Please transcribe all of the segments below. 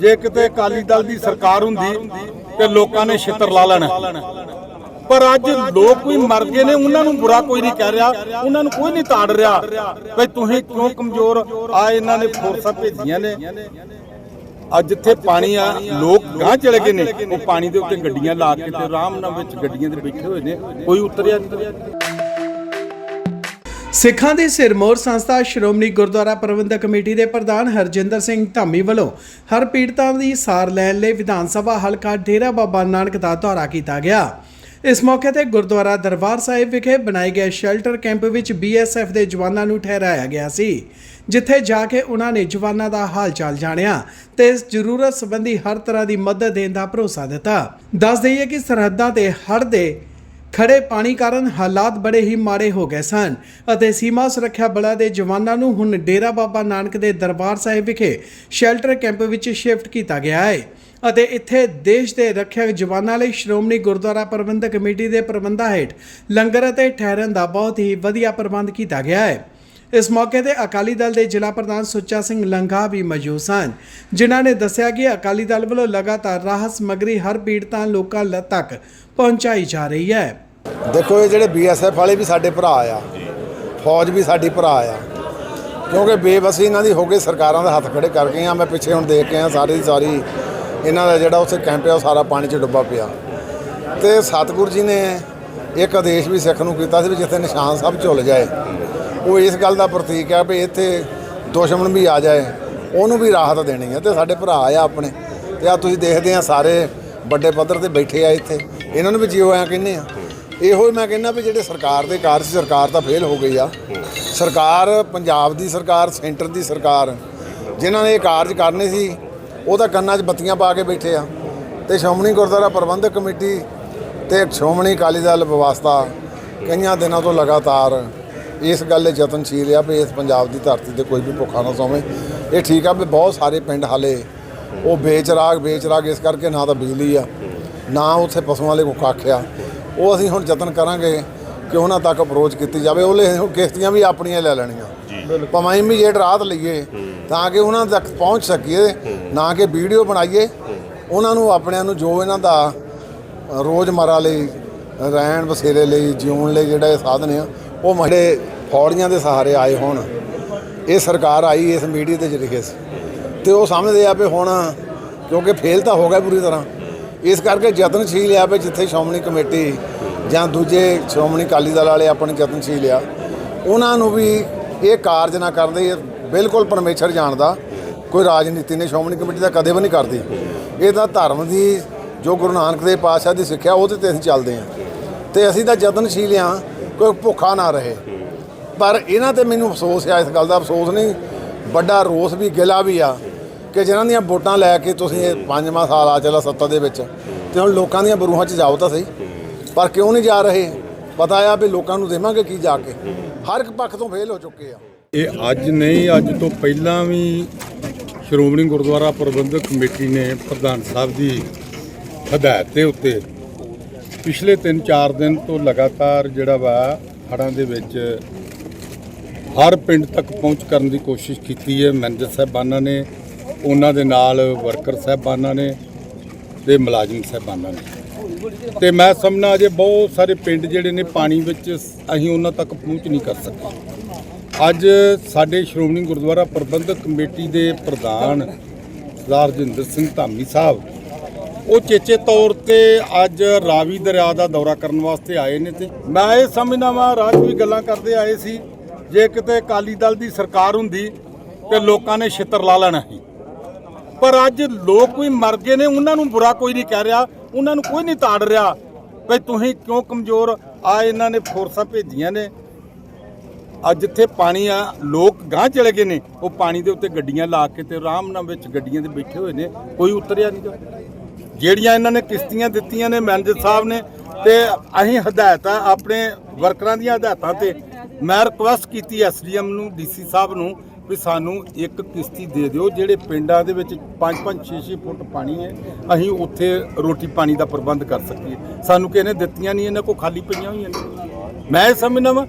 ਜੇ ਕਿਤੇ ਅਕਾਲੀ ਦਲ ਦੀ ਸਰਕਾਰ ਹੁੰਦੀ ਤੇ ਲੋਕਾਂ ਨੇ ਛਿੱਤਰ ਲਾ ਲੈਣਾ। ਪਰ ਅੱਜ ਲੋਕ ਵੀ ਮਰ ਗਏ ਨੇ, ਉਹਨਾਂ ਨੂੰ ਬੁਰਾ ਕੋਈ ਨਹੀਂ ਕਹਿ ਰਿਹਾ, ਉਹਨਾਂ ਨੂੰ ਕੋਈ ਨਹੀਂ ਤਾੜ ਰਿਹਾ ਵੀ ਤੁਸੀਂ ਕਿਉਂ ਕਮਜ਼ੋਰ ਆ, ਇਹਨਾਂ ਨੇ ਫੋਰਸਾਂ ਭੇਜੀਆਂ ਨੇ। ਅੱਜ ਜਿੱਥੇ ਪਾਣੀ ਆ, ਲੋਕ ਗਾਂ ਚਲੇ ਗਏ ਨੇ, ਉਹ ਪਾਣੀ ਦੇ ਉੱਤੇ ਗੱਡੀਆਂ ਲਾ ਕੇ ਤੇ ਆਰਾਮ ਨਾਲ ਵਿੱਚ ਗੱਡੀਆਂ ਦੇ ਬੈਠੇ ਹੋਏ ਨੇ, ਕੋਈ ਉਤਰਿਆ ਨਹੀਂ ਸਿੱਖਾਂ ਦੀ ਸਿਰਮੌਰ ਸੰਸਥਾ ਸ਼੍ਰੋਮਣੀ ਗੁਰਦੁਆਰਾ ਪ੍ਰਬੰਧਕ ਕਮੇਟੀ ਦੇ ਪ੍ਰਧਾਨ ਹਰਜਿੰਦਰ ਸਿੰਘ ਧਾਮੀ ਵੱਲੋਂ ਹਰ ਪੀੜਤਾਂ ਦੀ ਸਾਰ ਲੈਣ ਲਈ ਵਿਧਾਨ ਸਭਾ ਹਲਕਾ ਡੇਰਾ ਬਾਬਾ ਨਾਨਕ ਦਾ ਦੌਰਾ ਕੀਤਾ ਗਿਆ। ਇਸ ਮੌਕੇ ਤੇ ਗੁਰਦੁਆਰਾ ਦਰਬਾਰ ਸਾਹਿਬ ਵਿਖੇ ਬਣਾਏ ਗਏ ਸ਼ੈਲਟਰ ਕੈਂਪ ਵਿੱਚ ਬੀਐਸਐਫ ਦੇ ਜਵਾਨਾਂ ਨੂੰ ਠਹਿਰਾਇਆ ਗਿਆ ਸੀ, ਜਿੱਥੇ ਜਾ ਕੇ ਉਹਨਾਂ ਨੇ ਜਵਾਨਾਂ ਦਾ ਹਾਲ ਚਾਲ ਜਾਣਿਆ ਤੇ ਇਸ ਜ਼ਰੂਰਤ ਸੰਬੰਧੀ ਹਰ ਤਰ੍ਹਾਂ ਦੀ ਮਦਦ ਦੇਣ ਦਾ ਭਰੋਸਾ ਦਿੱਤਾ। ਦੱਸ ਦਈਏ ਕਿ ਸਰਹੱਦਾਂ ਤੇ ਹੜ੍ਹ ਦੇ ਖੜੇ ਪਾਣੀ ਕਾਰਨ ਹਾਲਾਤ ਬੜੇ ਹੀ ਮਾੜੇ ਹੋ ਗਏ ਸਨ ਅਤੇ ਸੀਮਾ ਸੁਰੱਖਿਆ ਬਲਾਂ ਦੇ ਜਵਾਨਾਂ ਨੂੰ ਹੁਣ ਡੇਰਾ ਬਾਬਾ ਨਾਨਕ ਦੇ ਦਰਬਾਰ ਸਾਹਿਬ ਵਿਖੇ ਸ਼ੈਲਟਰ ਕੈਂਪ ਵਿੱਚ ਸ਼ਿਫਟ ਕੀਤਾ ਗਿਆ ਹੈ ਅਤੇ ਇੱਥੇ ਦੇਸ਼ ਦੇ ਰੱਖਿਅਕ ਜਵਾਨਾਂ ਲਈ ਸ਼੍ਰੋਮਣੀ ਗੁਰਦੁਆਰਾ ਪ੍ਰਬੰਧਕ ਕਮੇਟੀ ਦੇ ਪ੍ਰਬੰਧਾਂ ਹੇਠ ਲੰਗਰ ਅਤੇ ਠਹਿਰਨ ਦਾ ਬਹੁਤ ਹੀ ਵਧੀਆ ਪ੍ਰਬੰਧ ਕੀਤਾ ਗਿਆ ਹੈ। ਇਸ ਮੌਕੇ ਤੇ ਅਕਾਲੀ ਦਲ ਦੇ ਜ਼ਿਲ੍ਹਾ ਪ੍ਰਧਾਨ ਸੁੱਚਾ ਸਿੰਘ ਲੰਘਾ ਵੀ ਮੌਜੂਦ ਸਨ, ਜਿਨ੍ਹਾਂ ਨੇ ਦੱਸਿਆ ਕਿ ਅਕਾਲੀ ਦਲ ਵੱਲੋਂ ਲਗਾਤਾਰ ਰਾਹਤ ਸਮੱਗਰੀ ਹਰ ਪੀੜਤਾਂ ਲੋਕਾਂ ਲ- ਤੱਕ ਪਹੁੰਚਾਈ ਜਾ ਰਹੀ ਹੈ। ਦੇਖੋ, ਇਹ ਜਿਹੜੇ ਬੀਐਸਐਫ ਵਾਲੇ ਵੀ ਸਾਡੇ ਭਰਾ ਆ। ਫੌਜ ਵੀ ਸਾਡੀ ਭਰਾ ਆ। ਕਿਉਂਕਿ ਬੇਬਸੀ ਇਹਨਾਂ ਦੀ ਹੋ ਗਈ, ਸਰਕਾਰਾਂ ਦਾ ਹੱਥ ਖੜੇ ਕਰ ਗਈਆਂ। ਮੈਂ ਪਿੱਛੇ ਹੁਣ ਦੇਖ ਕੇ ਆ ਸਾਰੀ ਦੀ ਸਾਰੀ ਇਹਨਾਂ ਦਾ ਜਿਹੜਾ ਉੱਥੇ ਕੈਂਪ ਆ, ਉਹ ਸਾਰਾ ਪਾਣੀ 'ਚ ਡੁੱਬਾ ਪਿਆ। ਤੇ ਸਤਿਗੁਰੂ ਜੀ ਨੇ ਇੱਕ ਆਦੇਸ਼ ਵੀ ਸਿੱਖ ਨੂੰ ਕੀਤਾ ਸੀ ਵੀ ਜਿੱਥੇ ਨਿਸ਼ਾਨ ਸਾਹਿਬ ਝੁੱਲ ਜਾਏ। ਉਹ ਇਸ ਗੱਲ ਦਾ ਪ੍ਰਤੀਕ ਹੈ ਵੀ ਇੱਥੇ ਦੁਸ਼ਮਣ ਵੀ ਆ ਜਾਏ, ਉਹਨੂੰ ਵੀ ਰਾਹਤ ਦੇਣੀ ਹੈ ਤੇ ਸਾਡੇ ਭਰਾ ਆ ਆਪਣੇ। ਤੇ ਆ ਤੁਸੀਂ ਦੇਖਦੇ ਆ, ਸਾਰੇ ਵੱਡੇ ਪੱਧਰ ਤੇ ਬੈਠੇ ਆ ਇੱਥੇ। ਇਹਨਾਂ ਨੂੰ ਵੀ ਜਿਉ ਆਇਆ ਕਹਿੰਦੇ ਆ। ਇਹੋ ਹੀ ਮੈਂ ਕਹਿੰਦਾ ਵੀ ਜਿਹੜੇ ਸਰਕਾਰ ਦੇ ਕਾਰਜ ਸਰਕਾਰ ਤਾਂ ਫੇਲ ਹੋ ਗਈ ਆ। ਸਰਕਾਰ ਪੰਜਾਬ ਦੀ ਸਰਕਾਰ, ਸੈਂਟਰ ਦੀ ਸਰਕਾਰ, ਜਿਨ੍ਹਾਂ ਨੇ ਇਹ ਕਾਰਜ ਕਰਨੇ ਸੀ, ਉਹ ਤਾਂ ਕੰਨਾਂ 'ਚ ਬੱਤੀਆਂ ਪਾ ਕੇ ਬੈਠੇ ਆ। ਤੇ ਸ਼੍ਰੋਮਣੀ ਗੁਰਦੁਆਰਾ ਪ੍ਰਬੰਧਕ ਕਮੇਟੀ ਤੇ ਸ਼੍ਰੋਮਣੀ ਅਕਾਲੀ ਦਲ ਵਿਵਸਥਾ ਕਈਆਂ ਦਿਨਾਂ ਤੋਂ ਲਗਾਤਾਰ ਇਸ ਗੱਲ ਲਈ ਯਤਨਸ਼ੀਲ ਆ ਵੀ ਇਸ ਪੰਜਾਬ ਦੀ ਧਰਤੀ ਤੇ ਕੋਈ ਵੀ ਭੁੱਖਾ ਨਾ ਸੋਵੇ। ਇਹ ਠੀਕ ਆ ਵੀ ਬਹੁਤ ਸਾਰੇ ਪਿੰਡ ਹਾਲੇ ਉਹ ਬੇਚਰਾਗ ਬੇਚਰਾਗ ਇਸ ਕਰਕੇ ਨਾ ਤਾਂ ਬਿਜਲੀ ਆ, ਨਾ ਉੱਥੇ ਪਸ਼ੂਆਂ ਲਈ ਕੋਈ ਕੱਖ ਆ ਉਹ ਅਸੀਂ ਹੁਣ ਯਤਨ ਕਰਾਂਗੇ ਕਿ ਉਹਨਾਂ ਤੱਕ ਅਪਰੋਚ ਕੀਤੀ ਜਾਵੇ। ਉਹਲੇ ਹੁਣ ਕਿਸ਼ਤੀਆਂ ਵੀ ਆਪਣੀਆਂ ਲੈ ਲੈਣੀਆਂ। ਭਾਵੇਂ ਇਮੀਡੀਏਟ ਰਾਹਤ ਲਈਏ ਤਾਂ ਕਿ ਉਹਨਾਂ ਤੱਕ ਪਹੁੰਚ ਸਕੀਏ ਨਾ ਕਿ ਵੀਡੀਓ ਬਣਾਈਏ। ਉਹਨਾਂ ਨੂੰ ਆਪਣਿਆਂ ਨੂੰ ਜੋ ਇਹਨਾਂ ਦਾ ਰੋਜ਼ਮਰਾ ਲਈ ਰਹਿਣ ਬਸੇਰੇ ਲਈ ਜਿਉਣ ਲਈ ਜਿਹੜਾ ਇਹ ਸਾਧਨ ਆ ਉਹ ਮਹੜੇ ਫੌੜੀਆਂ ਦੇ ਸਹਾਰੇ ਆਏ ਹੋਣ। ਇਹ ਸਰਕਾਰ ਆਈ ਇਸ ਮੀਡੀਆ ਦੇ ਜ਼ਰੀਏ ਸੀ ਤੇ ਉਹ ਸਮਝਦੇ ਆ ਵੀ ਹੁਣ ਕਿਉਂਕਿ ਫੇਲ ਤਾਂ ਹੋ ਗਿਆ ਪੂਰੀ ਤਰ੍ਹਾਂ। ਇਸ ਕਰਕੇ ਯਤਨਸ਼ੀਲ ਆ ਵੀ ਜਿੱਥੇ ਸ਼੍ਰੋਮਣੀ ਕਮੇਟੀ ਜਾਂ ਦੂਜੇ ਸ਼੍ਰੋਮਣੀ ਅਕਾਲੀ ਦਲ ਵਾਲੇ ਆਪਣੇ ਯਤਨਸ਼ੀਲ ਆ, ਉਹਨਾਂ ਨੂੰ ਵੀ ਇਹ ਕਾਰਜ ਨਾ ਕਰਦੇ ਇਹ ਬਿਲਕੁਲ ਪਰਮੇਸ਼ਰ ਜਾਣਦਾ, ਕੋਈ ਰਾਜਨੀਤੀ ਨੇ ਸ਼੍ਰੋਮਣੀ ਕਮੇਟੀ ਦਾ ਕਦੇ ਵੀ ਨਹੀਂ ਕਰਦੀ। ਇਹ ਤਾਂ ਧਰਮ ਦੀ, ਜੋ ਗੁਰੂ ਨਾਨਕ ਦੇਵ ਪਾਤਸ਼ਾਹ ਦੀ ਸਿੱਖਿਆ ਉਹਦੇ ਤੇ ਅਸੀਂ ਚੱਲਦੇ ਹਾਂ। ਤੇ ਅਸੀਂ ਤਾਂ ਯਤਨਸ਼ੀਲ ਆ ਕੋਈ ਭੁੱਖਾ ਨਾ ਰਹੇ। ਪਰ ਇਹਨਾਂ ਤੇ ਮੈਨੂੰ ਅਫਸੋਸ ਆ, ਇਸ ਗੱਲ ਦਾ ਅਫਸੋਸ ਨਹੀਂ, ਵੱਡਾ ਰੋਸ ਵੀ, ਗਿਲਾ ਵੀ ਆ। ਕਿ ਜਿਨ੍ਹਾਂ ਦੀਆਂ ਵੋਟਾਂ ਲੈ ਕੇ ਤੁਸੀਂ ਇਹ ਪੰਜਵਾਂ ਸਾਲ ਆ ਚੱਲਾ ਸੱਤਾ ਦੇ ਵਿੱਚ, ਤੇ ਹੁਣ ਲੋਕਾਂ ਦੀਆਂ ਬਰੂਹਾਂ 'ਚ ਜਾਓ ਤਾਂ ਸਹੀ। ਪਰ ਕਿਉਂ ਨਹੀਂ ਜਾ ਰਹੇ? ਪਤਾ ਆ ਵੀ ਲੋਕਾਂ ਨੂੰ ਦੇਵਾਂਗੇ ਕੀ ਜਾ ਕੇ। ਹਰ ਇੱਕ ਪੱਖ ਤੋਂ ਫੇਲ ਹੋ ਚੁੱਕੇ ਆ। ਇਹ ਅੱਜ ਨਹੀਂ, ਅੱਜ ਤੋਂ ਪਹਿਲਾਂ ਵੀ ਸ਼੍ਰੋਮਣੀ ਗੁਰਦੁਆਰਾ ਪ੍ਰਬੰਧਕ ਕਮੇਟੀ ਨੇ ਪ੍ਰਧਾਨ ਸਾਹਿਬ ਦੀ ਹਦਾਇਤ ਦੇ ਉੱਤੇ ਪਿਛਲੇ 3-4 ਦਿਨ ਤੋਂ ਲਗਾਤਾਰ ਜਿਹੜਾ ਵਾ ਹੜ੍ਹਾਂ ਦੇ ਵਿੱਚ ਹਰ ਪਿੰਡ ਤੱਕ ਪਹੁੰਚ ਕਰਨ ਦੀ ਕੋਸ਼ਿਸ਼ ਕੀਤੀ ਹੈ। ਮੈਨੇਜਰ ਸਾਹਿਬਾਨਾਂ ਨੇ ਉਹਨਾਂ ਦੇ ਨਾਲ ਵਰਕਰ ਸਾਹਿਬਾਨਾਂ ਨੇ ਤੇ ਮੁਲਾਜ਼ਮ ਸਾਹਿਬਾਨਾਂ ਨੇ। ਤੇ ਮੈਂ ਸਮਝਣਾ ਅਜੇ ਬਹੁਤ ਸਾਰੇ ਪਿੰਡ ਜਿਹੜੇ ਨੇ ਪਾਣੀ ਵਿੱਚ ਅਸੀਂ ਉਹਨਾਂ ਤੱਕ ਪਹੁੰਚ ਨਹੀਂ ਕਰ ਸਕੇ। ਅੱਜ ਸਾਡੇ ਸ਼੍ਰੋਮਣੀ ਗੁਰਦੁਆਰਾ ਪ੍ਰਬੰਧਕ ਕਮੇਟੀ ਦੇ ਪ੍ਰਧਾਨ ਸਰਦਾਰ ਰਜਿੰਦਰ ਸਿੰਘ ਧਾਮੀ ਸਾਹਿਬ, ਉਹ ਚੇਚੇ ਤੌਰ ਤੇ ਅੱਜ ਰਾਵੀ ਦਰਿਆ ਦਾ ਦੌਰਾ ਕਰਨ ਵਾਸਤੇ ਆਏ ਨੇ ਤੇ ਮੈਂ ਇਹ ਸਮਝਦਾ ਵਾਂ, ਰਾਜ ਵੀ ਗੱਲਾਂ ਕਰਦੇ ਆਏ ਸੀ, ਜੇ ਕਿਤੇ ਅਕਾਲੀ ਦਲ ਦੀ ਸਰਕਾਰ ਹੁੰਦੀ ਤੇ ਲੋਕਾਂ ਨੇ ਛਿੱਤਰ ਲਾ ਲੈਣਾ ਸੀ। ਪਰ ਅੱਜ ਲੋਕ ਵੀ ਮਰ ਗਏ ਨੇ, ਉਹਨਾਂ ਨੂੰ ਬੁਰਾ ਕੋਈ ਨਹੀਂ ਕਹਿ ਰਿਹਾ, ਉਹਨਾਂ ਨੂੰ ਕੋਈ ਨਹੀਂ ਤਾੜ ਰਿਹਾ। ਵੀ ਤੁਸੀਂ ਕਿਉਂ ਕਮਜ਼ੋਰ? ਆ ਇਹਨਾਂ ਨੇ ਫੋਰਸਾਂ ਭੇਜੀਆਂ ਨੇ। ਅੱਜ ਜਿੱਥੇ ਪਾਣੀ ਆ, ਲੋਕ ਗਾਂ ਚਲੇ ਗਏ ਨੇ। ਉਹ ਪਾਣੀ ਦੇ ਉੱਤੇ ਗੱਡੀਆਂ ਲਾ ਕੇ ਤੇ ਆਰਾਮ ਨਾਲ ਵਿੱਚ ਗੱਡੀਆਂ ਦੇ ਬੈਠੇ ਹੋਏ ਨੇ। ਕੋਈ ਉਤਰਿਆ ਨਹੀਂ ਜਿਹੜੀਆਂ ਇਹਨਾਂ ਨੇ ਕਿਸ਼ਤੀਆਂ ਦਿੱਤੀਆਂ ਨੇ ਮੈਨੇਜਰ ਸਾਹਿਬ ਨੇ ਤੇ ਅਸੀਂ ਹਦਾਇਤਾਂ ਆਪਣੇ ਵਰਕਰਾਂ ਦੀਆਂ ਹਦਾਇਤਾਂ ਤੇ ਮੈਂ ਰਿਕੁਐਸਟ ਕੀਤੀ ਐਸਡੀਐਮ ਨੂੰ, ਡੀਸੀ ਸਾਹਿਬ ਨੂੰ ਵੀ ਸਾਨੂੰ ਇੱਕ ਕਿਸ਼ਤੀ ਦੇ ਦਿਓ ਜਿਹੜੇ ਪਿੰਡਾਂ ਦੇ ਵਿੱਚ 5-5 6-6 ਫੁੱਟ ਪਾਣੀ ਹੈ ਅਸੀਂ ਉੱਥੇ ਰੋਟੀ ਪਾਣੀ ਦਾ ਪ੍ਰਬੰਧ ਕਰ ਸਕੀਏ। ਸਾਨੂੰ ਕਿਸੇ ਨੇ ਦਿੱਤੀਆਂ ਨਹੀਂ ਇਹਨਾਂ ਕੋ ਖਾਲੀ ਪਈਆਂ ਹੋਈਆਂ ਨੇ। ਮੈਂ ਇਹ ਸਮਝਦਾ ਵਾਂ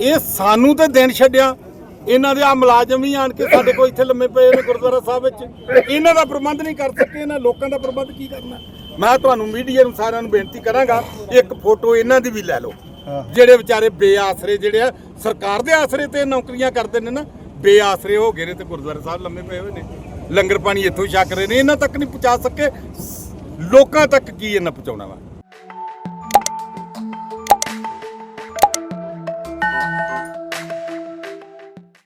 ਇਹ ਸਾਨੂੰ ਤੇ ਦੇਣ ਛੱਡਿਆ। ਇਹਨਾਂ ਦੇ ਆ ਮੁਲਾਜ਼ਮ ਵੀ ਆਣ ਕੇ ਸਾਡੇ ਕੋਲ ਇੱਥੇ ਲੰਮੇ ਪਏ ਨੇ ਗੁਰਦੁਆਰਾ ਸਾਹਿਬ ਵਿੱਚ। ਇਹਨਾਂ ਦਾ ਪ੍ਰਬੰਧ ਨਹੀਂ ਕਰ ਸਕੇ ਇਹਨਾਂ ਲੋਕਾਂ ਦਾ ਪ੍ਰਬੰਧ ਕੀ ਕਰਨਾ? ਮੈਂ ਤੁਹਾਨੂੰ ਮੀਡੀਆ ਨੂੰ ਸਾਰਿਆਂ ਨੂੰ ਬੇਨਤੀ ਕਰਾਂਗਾ ਇੱਕ ਫੋਟੋ ਇਹਨਾਂ ਦੀ ਵੀ ਲੈ ਲਓ। ਜਿਹੜੇ ਵਿਚਾਰੇ ਬੇਆਸਰੇ ਜਿਹੜੇ ਆ ਸਰਕਾਰ ਦੇ ਆਸਰੇ ਤੇ ਨੌਕਰੀਆਂ ਕਰਦੇ ਨੇ ਨਾ ਬੇਆਸਰੇ ਹੋ ਗਏ ਨੇ ਤੇ ਗੁਰਦੁਆਰਾ ਸਾਹਿਬ, ਲੰਮੇ ਪਏ ਹੋਏ ਨੇ। ਲੰਗਰ ਪਾਣੀ ਇੱਥੋਂ ਹੀ ਛਕ ਰਹੇ ਨੇ। ਇਹਨਾਂ ਤੱਕ ਨਹੀਂ ਪਹੁੰਚਾ ਸਕੇ। ਲੋਕਾਂ ਤੱਕ ਕੀ ਇਹਨਾਂ ਪਹੁੰਚਾਉਣਾ ਵਾ?